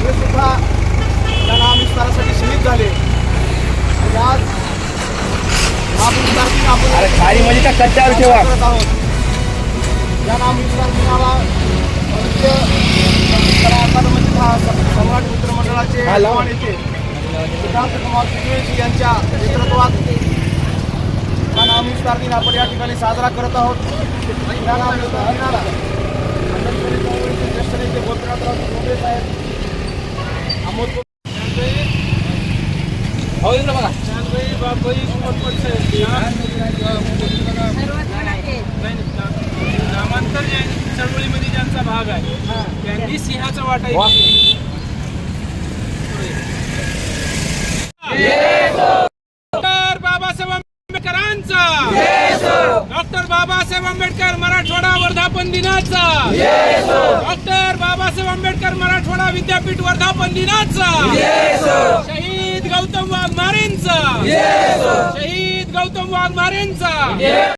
हे सुद्धा त्यांना आविष्कारासाठी सीमित झाले. आज महाविस्तार आपण आहोत. या नामविस्तार दिनाला म्हणजे सम्राट मित्रमंडळाचे यांच्या हा दिन आपण या ठिकाणी साजरा करत आहोत. ज्येष्ठ नेते गोपीनाथराव साहेब अमोद नामांतर चळवळीमध्ये ज्यांचा भाग आहे त्यांनी सिंहाचा वाटा बाबासाहेब आंबेडकरांचा! बाबासाहेब आंबेडकर मराठवाडा वर्धापन दिनाचा. डॉक्टर बाबासाहेब आंबेडकर मराठवाडा विद्यापीठ वर्धापन दिनाचा. शहीद गौतम वाघमारेंचा. शहीद गौतम वाघमारेंचा.